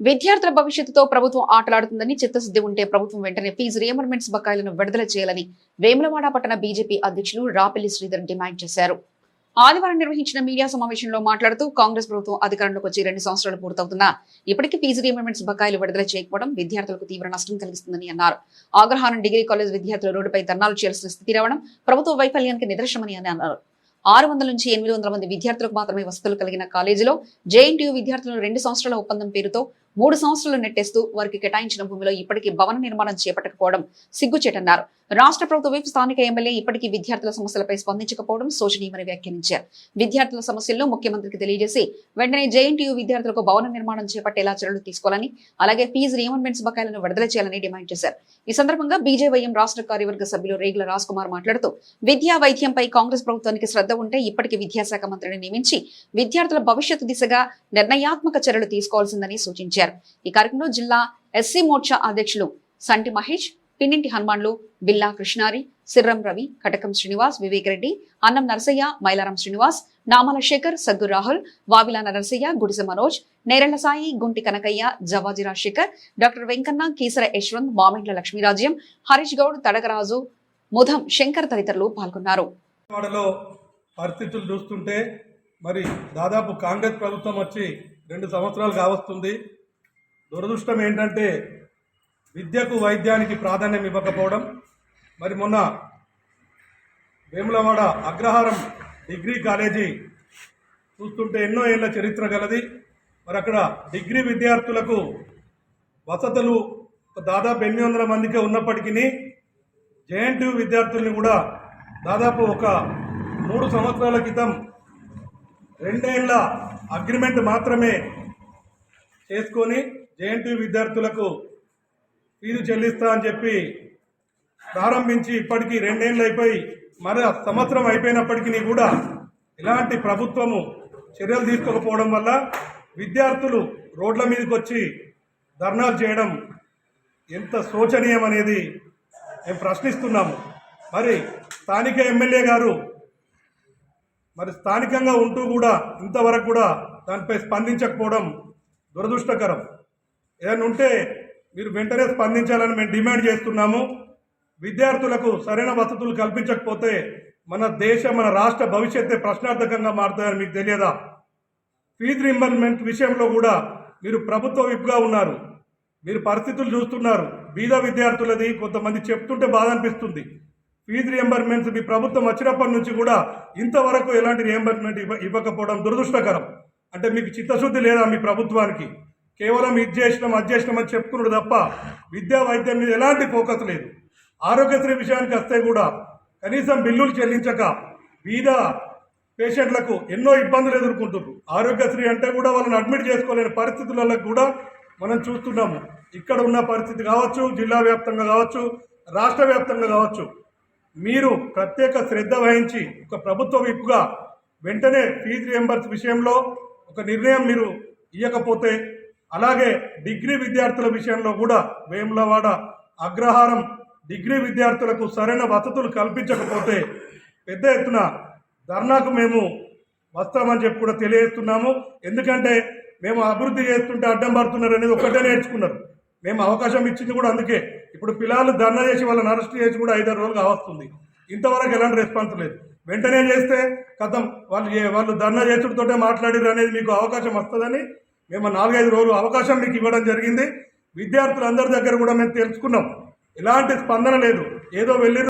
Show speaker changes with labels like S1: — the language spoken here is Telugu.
S1: విద్యార్థుల భవిష్యత్తుతో ప్రభుత్వం ఆటలాడుతుందని చిత్తశుద్ధి ఉంటే ప్రభుత్వం వెంటనే ఫీజు రియంబర్మెంట్స్ బకాయిలను విడుదల చేయాలని వేములవాడ పట్టణ బీజేపీ అధ్యక్షులు రాపిల్లి శ్రీధర్ డిమాండ్ చేశారు. ఆదివారం నిర్వహించిన మీడియా సమావేశంలో మాట్లాడుతూ కాంగ్రెస్ ప్రభుత్వం అధికారంలోకి వచ్చి రెండు సంవత్సరాలు పూర్తవుతున్నా ఇప్పటికీ ఫీజు రియంబర్మెంట్స్ బకాయిలు విడుదల చేయకపోవడం విద్యార్థులకు తీవ్ర నష్టం కలిగిస్తుందని అన్నారు. ఆగ్రహారం డిగ్రీ కాలేజ్ విద్యార్థులు రోడ్డుపై ధర్నాలు చేయాల్సిన స్థితి రావడం ప్రభుత్వ వైఫల్యానికి నిదర్శనమని అని అన్నారు. ఆరు వందల నుంచి ఎనిమిది వందల మంది విద్యార్థులకు మాత్రమే వసతులు కలిగిన కాలేజీలో జేఎన్టీయూ విద్యార్థులను రెండు సంవత్సరాల ఒప్పందం పేరుతో మూడు సంవత్సరాలు నెట్టేస్తూ వారికి కేటాయించిన భూమిలో ఇప్పటికీ భవన నిర్మాణం చేపట్టకపోవడం సిగ్గుచేటన్నారు. రాష్ట్ర ప్రభుత్వ వైపు స్థానిక ఎమ్మెల్యే ఇప్పటికీ విద్యార్థుల సమస్యలపై స్పందించకపోవడం శోచనీయమని వ్యాఖ్యానించారు. విద్యార్థుల సమస్యలను ముఖ్యమంత్రికి తెలియజేసి వెంటనే జేఎన్టీయూ విద్యార్థులకు భవన నిర్మాణం చేపట్టేలా చర్యలు తీసుకోవాలని అలాగే ఫీజు రీఎంబర్మెంట్స్ బకాయిలను విడుదల చేయాలని డిమాండ్ చేశారు. ఈ సందర్భంగా బీజేవైఎం రాష్ట్ర కార్యవర్గ సభ్యులు రేగుల రాజ్ కుమార్ మాట్లాడుతూ విద్యా వైద్యంపై కాంగ్రెస్ ప్రభుత్వానికి శ్రద్ధ ఉంటే ఇప్పటికీ విద్యాశాఖ మంత్రిని నియమించి విద్యార్థుల భవిష్యత్తు దిశగా నిర్ణయాత్మక చర్యలు తీసుకోవాల్సిందని సూచించారు. ఈ కార్యక్రమంలో జిల్లా ఎస్సీ మోర్చా అధ్యక్షులు సంటి మహేష్ పిన్నింటి హనుమాన్లు బిల్లా కృష్ణారి సిర్రం రవి కటకం శ్రీనివాస్ వివేక్ రెడ్డి అన్నం నరసయ్య మైలారం శ్రీనివాస్ నామల శేఖర్ సగ్గు రాహుల్ వావిలా నరసయ్య గుడిసె మనోజ్ నేరెళ్ళ సాయి గుంటి కనకయ్య జవాజీ రాజశేఖర్ డాక్టర్ వెంకన్న కీసర యశ్వంత్ మామిండ్ల లక్ష్మీరాజ్యం హరీష్ గౌడ్ తడకరాజు ముధం శంకర్ తదితరులు పాల్గొన్నారు.
S2: పరిస్థితులు చూస్తుంటే మరి దాదాపు కాంగ్రెస్ ప్రభుత్వం వచ్చి రెండు సంవత్సరాలు కావస్తుంది. దురదృష్టం ఏంటంటే విద్యకు వైద్యానికి ప్రాధాన్యం ఇవ్వకపోవడం. మరి మొన్న వేములవాడ అగ్రహారం డిగ్రీ కాలేజీ చూస్తుంటే ఎన్నో ఏళ్ళ చరిత్ర గలది. మరి అక్కడ డిగ్రీ విద్యార్థులకు వసతులు దాదాపు ఎనిమిది వందల మందికే ఉన్నప్పటికీ జేఎన్టీయూ విద్యార్థుల్ని కూడా దాదాపు ఒక మూడు సంవత్సరాల క్రితం రెండేళ్ళ అగ్రిమెంట్ మాత్రమే చేసుకొని జేఎన్టీ విద్యార్థులకు ఫీజు చెల్లిస్తా అని చెప్పి ప్రారంభించి ఇప్పటికీ రెండేళ్ళు అయిపోయి మరి సంవత్సరం అయిపోయినప్పటికీ కూడా ఇలాంటి ప్రభుత్వము చర్యలు తీసుకోకపోవడం వల్ల విద్యార్థులు రోడ్ల మీదకి వచ్చి ధర్నాలు చేయడం ఎంత శోచనీయం అనేది మేము ప్రశ్నిస్తున్నాము. మరి స్థానిక ఎమ్మెల్యే గారు మరి స్థానికంగా ఉంటూ కూడా ఇంతవరకు కూడా దానిపై స్పందించకపోవడం దురదృష్టకరం. ఏదైనా ఉంటే మీరు వెంటనే స్పందించాలని మేము డిమాండ్ చేస్తున్నాము. విద్యార్థులకు సరైన వసతులు కల్పించకపోతే మన దేశ మన రాష్ట్ర భవిష్యత్తే ప్రశ్నార్థకంగా మారుతాయని మీకు తెలియదా? ఫీజు రింబర్మెంట్ విషయంలో కూడా మీరు ప్రభుత్వ విప్గా ఉన్నారు. మీరు పరిస్థితులు చూస్తున్నారు. బీద విద్యార్థులది కొంతమంది చెప్తుంటే బాధ అనిపిస్తుంది. ఫీజు రియంబర్మెంట్స్ మీ ప్రభుత్వం వచ్చినప్పటి నుంచి కూడా ఇంతవరకు ఎలాంటి రియంబర్మెంట్ ఇవ్వ ఇవ్వకపోవడం దురదృష్టకరం. అంటే మీకు చిత్తశుద్ధి లేదా మీ ప్రభుత్వానికి? కేవలం ఇది చేసినాం అది చేసినాం అని చెప్తున్నాడు తప్ప విద్యా వైద్యం మీద ఎలాంటి ఫోకస్ లేదు. ఆరోగ్యశ్రీ విషయానికి వస్తే కూడా కనీసం బిల్లులు చెల్లించక బీద పేషెంట్లకు ఎన్నో ఇబ్బందులు ఎదుర్కొంటున్నారు. ఆరోగ్యశ్రీ అంటే కూడా వాళ్ళని అడ్మిట్ చేసుకోలేని పరిస్థితులలో కూడా మనం చూస్తున్నాము. ఇక్కడ ఉన్న పరిస్థితి కావచ్చు జిల్లా వ్యాప్తంగా కావచ్చు రాష్ట్ర వ్యాప్తంగా కావచ్చు. మీరు ప్రత్యేక శ్రద్ధ వహించి ఒక ప్రభుత్వ విప్పుగా వెంటనే ఫీజు రియంబర్స్ విషయంలో ఒక నిర్ణయం మీరు ఇవ్వకపోతే అలాగే డిగ్రీ విద్యార్థుల విషయంలో కూడా వేములవాడ అగ్రహారం డిగ్రీ విద్యార్థులకు సరైన వసతులు కల్పించకపోతే పెద్ద ఎత్తున ధర్నాకు మేము వస్తామని చెప్పి కూడా తెలియజేస్తున్నాము. ఎందుకంటే మేము అభివృద్ధి చేస్తుంటే అడ్డం పడుతున్నారు అనేది ఒక్కటే నేర్చుకున్నారు. మేము అవకాశం ఇచ్చింది కూడా అందుకే. ఇప్పుడు పిల్లలు ధర్నా చేసి వాళ్ళని అరెస్ట్ చేసి కూడా ఐదారు రోజులు కావస్తుంది. ఇంతవరకు ఎలాంటి రెస్పాన్స్ లేదు. వెంటనే చేస్తే కథం వాళ్ళు వాళ్ళు ధర్నా చేసుడితోటే మాట్లాడారు అనేది మీకు అవకాశం వస్తుందని మేము నాలుగైదు రోజులు అవకాశం మీకు ఇవ్వడం జరిగింది. విద్యార్థులందరి దగ్గర కూడా మేము తెలుసుకున్నాం. ఎలాంటి స్పందన లేదు. ఏదో వెళ్ళి